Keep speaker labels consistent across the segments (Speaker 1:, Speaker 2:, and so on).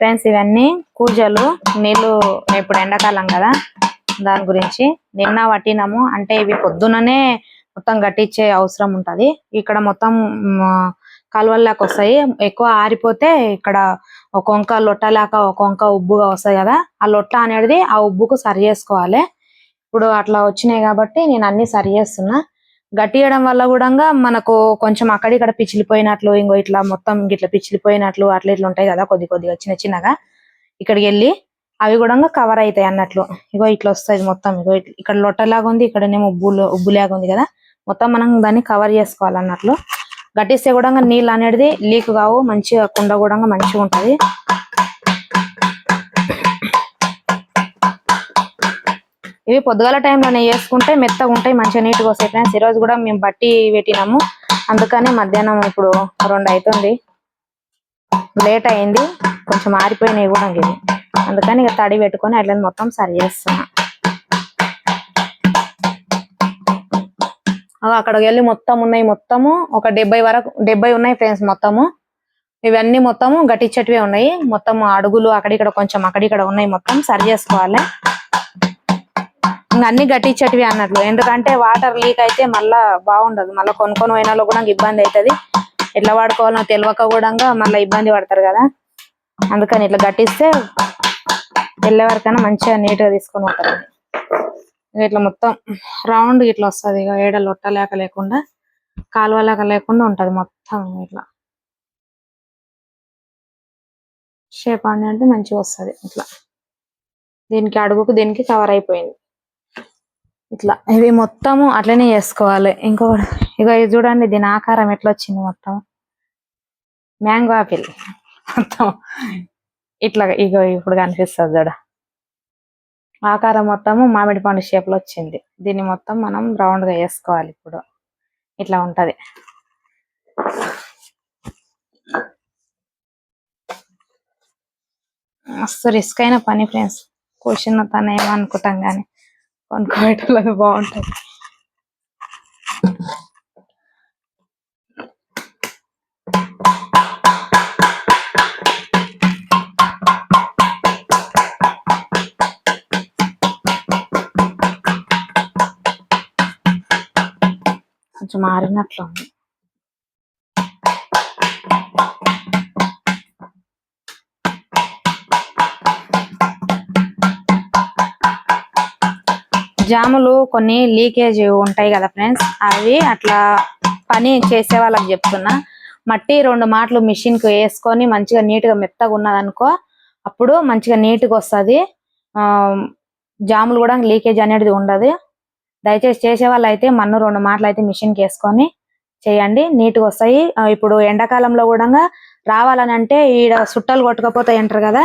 Speaker 1: Friends ఇవన్నీ కూజలు నీళ్ళు ఇప్పుడు ఎండాకాలం కదా దాని గురించి నిన్న పట్టినాము. అంటే ఇవి పొద్దుననే మొత్తం గట్టిచ్చే అవసరం ఉంటది. ఇక్కడ మొత్తం కాలువల్లాకి వస్తాయి. ఎక్కువ ఆరిపోతే ఇక్కడ ఒక లొట్టలాక ఒక ఉబ్బుగా వస్తాయి కదా ఆ లొట్ట అనేది ఆ ఉబ్బుకు సరి చేసుకోవాలి. ఇప్పుడు అట్లా వచ్చినాయి కాబట్టి నేను అన్ని సరి చేస్తున్నా. గట్టియడం వల్ల కూడా మనకు కొంచెం అక్కడిక్కడ పిచ్చిలిపోయినట్లు ఇంకో ఇట్లా మొత్తం ఇట్లా పిచ్చిలిపోయినట్లు అట్లా ఇట్లా ఉంటాయి కదా కొద్ది కొద్దిగా చిన్న చిన్నగా. ఇక్కడికి వెళ్ళి అవి కూడా కవర్ అవుతాయి అన్నట్లు. ఇగో ఇట్లా వస్తాయి మొత్తం. ఇగో ఇక్కడ లొట్టలాగా ఉంది ఇక్కడనేమో ఉబ్బులు ఉబ్బులాగా ఉంది కదా. మొత్తం మనం దాన్ని కవర్ చేసుకోవాలి అన్నట్లు గట్టిస్తే కూడా నీళ్ళు అనేది లీక్ కావు మంచిగా కుండ కూడా మంచిగా ఉంటది. ఇవి పొద్దుగాల టైంలోనే వేసుకుంటే మెత్తగా ఉంటాయి మంచిగా నీట్గా వస్తాయి ఫ్రెండ్స్ ఈ రోజు కూడా మేము బట్టి పెట్టినాము. అందుకని మధ్యాహ్నం ఇప్పుడు రెండు అవుతుంది లేట్ అయింది. కొంచెం ఆరిపోయినాయి కూడా ఇవి. అందుకని ఇక తడి పెట్టుకొని అట్లా మొత్తం సరి చేస్తున్నా. అక్కడికి వెళ్ళి మొత్తం ఉన్నాయి మొత్తము. ఒక డెబ్బై వరకు డెబ్బై ఉన్నాయి ఫ్రెండ్స్ మొత్తము. ఇవన్నీ మొత్తము గట్టిచ్చటివే ఉన్నాయి. మొత్తం అడుగులు అక్కడిక్కడ కొంచెం అక్కడిక్కడ ఉన్నాయి మొత్తం సరి చేసుకోవాలి. అన్ని గట్టించేటివి అన్నట్లు. ఎందుకంటే వాటర్ లీక్ అయితే మళ్ళా బాగుండదు. మళ్ళీ కొనుక్కొని పోయినలో కూడా ఇబ్బంది అవుతుంది ఎట్లా వాడుకోవాలో తెలియక కూడా మళ్ళీ ఇబ్బంది పడతారు కదా. అందుకని ఇట్లా గట్టిస్తే వెళ్ళే వరకైనా మంచిగా నీట్గా తీసుకొని పోతారు. ఇట్లా మొత్తం రౌండ్ ఇట్లా వస్తది. ఇక ఏడలు ఒట్టలేక లేకుండా కాలువ లేక లేకుండా ఉంటది మొత్తం ఇట్లా. షేప్ అనేది మంచిగా వస్తది ఇట్లా. దీనికి అడుగుకు దీనికి కవర్ అయిపోయింది. ఇట్లా. ఇవి మొత్తము అట్లనే చేసుకోవాలి. ఇంకొకటి ఇక ఇది చూడండి దీని ఆకారం ఎట్లా వచ్చింది మొత్తం? Mango apple. మొత్తం ఇట్లా ఇగో ఇప్పుడు కనిపిస్తుంది చూడ. ఆకారం మొత్తము మామిడి పండు షేప్లో వచ్చింది. దీన్ని మొత్తం మనం రౌండ్గా వేసుకోవాలి ఇప్పుడు. ఇట్లా ఉంటది. మస్తు రిస్క్ అయిన పని ఫ్రెండ్స్ కూర్చున్న తను ఏమో అనుకుంటాం కానీ కొనుక్కోబెట్టాలని బాగుంటది కొంచెం మారినట్లు జాములు కొన్ని లీకేజ్ ఉంటాయి కదా ఫ్రెండ్స్ అవి అట్లా పని చేసే వాళ్ళకి చెప్తున్నా. మట్టి రెండు మాటలు మిషన్కి వేసుకొని మంచిగా నీట్గా మెత్తగా ఉన్నదనుకో అప్పుడు మంచిగా నీట్గా వస్తది. ఆ జాములు కూడా లీకేజ్ అనేది ఉండదు. దయచేసి చేసే వాళ్ళు అయితే మన్ను రెండు మాటలు అయితే మిషన్కి వేసుకొని చేయండి. నీట్గా వస్తాయి. ఇప్పుడు ఎండాకాలంలో కూడా రావాలని అంటే ఈడ సుట్టలు కొట్టుకపోతాయి అంటారు కదా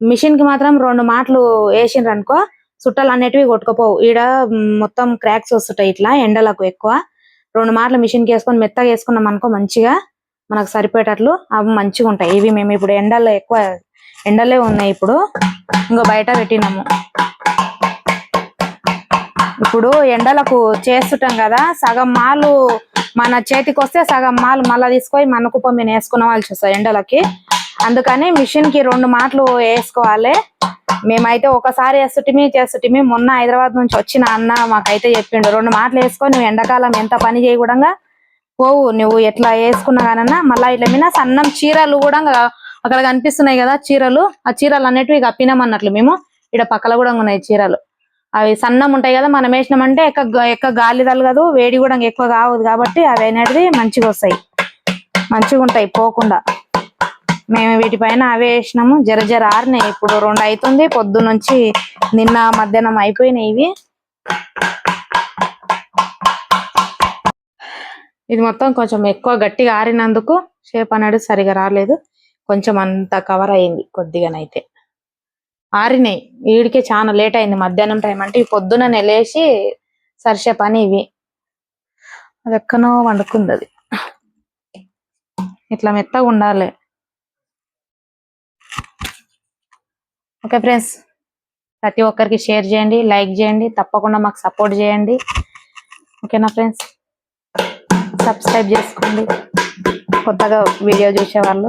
Speaker 1: మిషన్కి మాత్రం రెండు మాటలు వేసిండ్రు అనుకో చుట్టాలు అనేటివి కొట్టుకోపోవు. ఈడ మొత్తం క్రాక్స్ వస్తుంటాయి ఇట్లా ఎండలకు ఎక్కువ. రెండు మాటలు మిషన్కి వేసుకొని మెత్తగా వేసుకున్నాం అనుకో మంచిగా మనకు సరిపోయేటట్లు అవి మంచిగా ఉంటాయి. ఇవి మేము ఇప్పుడు ఎండల్లో ఎక్కువ ఎండలే ఉన్నాయి ఇప్పుడు. ఇంకా బయట పెట్టినాము. ఇప్పుడు ఎండలకు చేస్తుంటాం కదా సగం మాలు మన చేతికి వస్తే సగం మాలు మళ్ళీ తీసుకొని మన కుప్ప మీద వేసుకున్న వాళ్ళు చూస్తారు ఎండలకి. అందుకని మిషన్కి రెండు మాటలు వేసుకోవాలి. మేమైతే ఒకసారి వేస్తుంటిమి చేస్తుంటిమి మొన్న హైదరాబాద్ నుంచి వచ్చిన అన్న మాకైతే చెప్పిండు రెండు మాటలు వేసుకొని నువ్వు ఎండాకాలం ఎంత పని చేయకూడంగా పోవు నువ్వు ఎట్లా వేసుకున్నా కానన్నా మళ్ళీ ఇట్లా మీద సన్నం చీరలు కూడా అక్కడ కనిపిస్తున్నాయి కదా చీరలు ఆ చీరలు అనేటివి కప్పినామన్నట్లు మేము. ఇక్కడ పక్కల కూడా ఉన్నాయి చీరలు. అవి సన్నం ఉంటాయి కదా మనం వేసినామంటే ఎక్క ఎక్క గాలి తలగదు వేడి కూడా ఎక్కువ కావదు కాబట్టి అవి అనేది మంచిగా వస్తాయి. మంచిగా ఉంటాయి పోకుండా. మేము వీటిపైన అవే వేసినాము జర జర ఆరినాయి. ఇప్పుడు రెండు అవుతుంది పొద్దు నుంచి నిన్న మధ్యాహ్నం అయిపోయినాయి ఇవి. ఇది మొత్తం కొంచెం ఎక్కువ గట్టిగా ఆరినందుకు షేప్ అనేది సరిగా రాలేదు. కొంచెం అంత కవర్ అయింది కొద్దిగానైతే. ఆరినాయి. వీడికే చాలా లేట్ అయింది. మధ్యాహ్నం టైం అంటే ఈ పొద్దున నెలేసి సరిసే పని ఇవి. అది ఎక్కనో వండుకుంది అది. ఇట్లా మెత్తగా ఉండాలి. ఓకే ఫ్రెండ్స్ ప్రతి ఒక్కరికి షేర్ చేయండి లైక్ చేయండి తప్పకుండా మాకు సపోర్ట్ చేయండి. ఓకేనా ఫ్రెండ్స్? సబ్స్క్రైబ్ చేసుకోండి. కొత్తగా వీడియో చూసేవాళ్ళు